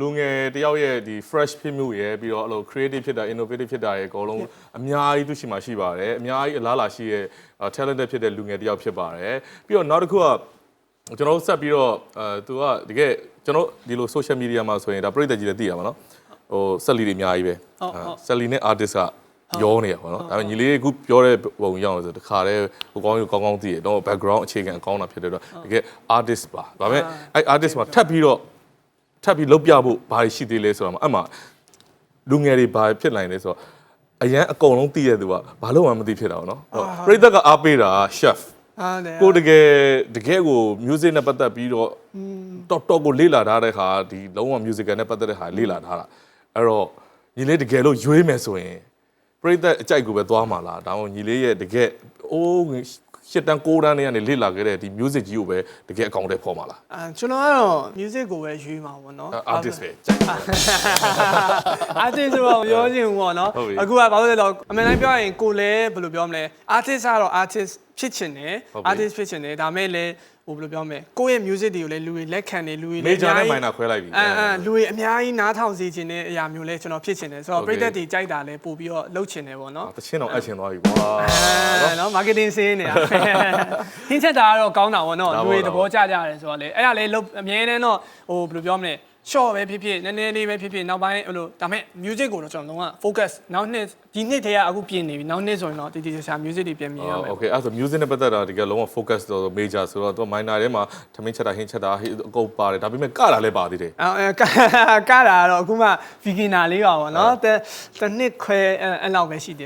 လူငယ်တယောက်ရဲ့ဒီ fresh ဖြစ်မှုရယ်ပြီးတော့အဲ့လို creative ဖြစ်တာ innovative ဖြစ်တာရယ်အကုန်လုံးအများကြီးသူရှိမှရှိပါတယ်အများကြီးအလားအလာရှိရဲ့ talented ဖြစ်တဲ့လူငယ်တယောက်ဖြစ်ပါတယ်ပြီးတော့နောက်တစ်ခုကကျွန်တော်တို့ဆက်ပြီးတော့အဲသူကတကယ်ကျွန်တော်ဒီလို social media မှာဆိုရင်ဒါပြည်သက်ကြီးလည်းသိရမှာနော်ဟိုဆက်လီတွေအများကြီးပဲဟုတ်ဟုတ်ဆက်လီနဲ့ artist ကရောနေတာပေါ့နော်ဒါပေမဲ့ညီလေးအခုပြောတဲ့ပုံရောက်လို့ဆိုတခါတည်းဟိုကောင်းကြီးကောင်းကောင်းသိရတော့ background အခြေခံအကောင်းတာဖြစ်တဲ့တော့တကယ် artist ပါဒါပေမဲ့အဲ့ artist မှာထပ်ပြီးတော့ ထပ်ပြီးလုတ်ပြဖို့ဘာရှိသေးလဲဆိုတော့အဲ့မှာလူငယ်တွေဘာဖြစ်နိုင်လဲဆိုတော့အရန်အကုန်လုံးသိရတဲ့သူကဘာလို့မှမသိဖြစ်တာပေါ့နော်ပရိသတ်ကအားပေးတာ chef ဟုတ်တယ်ကိုတကယ်တကယ်ကို music နဲ့ပတ်သက်ပြီးတော့တော်တော်ကိုလေ့လာထားတဲ့ခါဒီလုံးဝ musical နဲ့ပတ်သက်တဲ့ခါလေ့လာထားတာအဲ့တော့ညီလေးတကယ်လို့ရွေးမယ်ဆိုရင်ပရိသတ်အကြိုက်ကိုပဲသွားမှာလားဒါမှမဟုတ်ညီလေးရဲ့တကယ်အိုး ရှစ်တန်းကိုးတန်းတွေကနေလေ့လာခဲ့တဲ့ဒီ music ကြီးကိုပဲတကယ်အကောင့်ထဲပေါ်မှာလားအာကျွန်တော်ကတော့ music ကိုပဲရွေးမှာပေါ့နော် artist ပဲ ကြိုက်တယ် artist ဆိုတော့ပြောချင်ဘူးပေါ့နော်ဟုတ်ပြီအခုကဘာလို့လဲတော့အမှန်တမ်းပြောရင်ကိုလည်းဘယ်လိုပြောမလဲ artist ကတော့ artist ဖြစ်ချင်တယ် ဟုတ်ပြီ artist ဖြစ်ချင်တယ်ဒါမဲ့လည်းဟိုဘယ်လိုပြောမလဲကိုယ့်ရဲ့ music တွေကိုလည်းလူတွေလက်ခံတယ်လူတွေလည်း major နဲ့အများကြီး minor ခွဲလိုက်ပြီအဲအဲလူတွေအများကြီးနားထောင်စေချင်တဲ့အရာမျိုးလဲကျွန်တော်ဖြစ်ချင်တယ်ဆိုတော့ Okay. ပြည်သက်တွေကြိုက်တာလဲပို့ပြီးတော့လှုပ်ချင်တယ်ပေါ့နော် တချင်းတော့အပ်ချင်သွားပြီကွာ အဲနော် marketing စင်းနေတာဟင်းချက်တာကတော့ကောင်းတာပေါ့နော်ဒါလူပေါ့တွေဒါသပေါ့ဘောကျကြတယ်ဆိုတော့လေအဲ့ဒါလေလုံးအမြဲတမ်းတော့ဟိုဘယ်လိုပြောမလဲ short ပဲဖြစ်ဖြစ်နည်းနည်းလေးပဲဖြစ်ဖြစ်နောက်ပိုင်းဟိုလိုဒါမဲ့ music ကိုတော့ကျွန်တော်လုံးဝ focus နောက်နှစ်ဒီနှစ်တည်းကအခုပြင်နေပြီနောက်နှစ်ဆိုရင်တော့တည်တည်ချာချာ music တွေပြင်မြင်ရမယ် โอเคအဲ့ဆို music နဲ့ပတ်သက်တာတကယ်လုံးဝ focus တော့ major ဆိုတော့သူ minor ထဲမှာထမင်းချက်တာဟင်းချက်တာဟိအကုန်ပါတယ်ဒါပေမဲ့ကတာလည်းပါသေးတယ် အဲကကတာကတော့အခုမှ beginner လေးပါပေါ့နော်တတစ်နှစ်ခွဲအဲ့အဲ့လောက်ပဲရှိသေးတယ်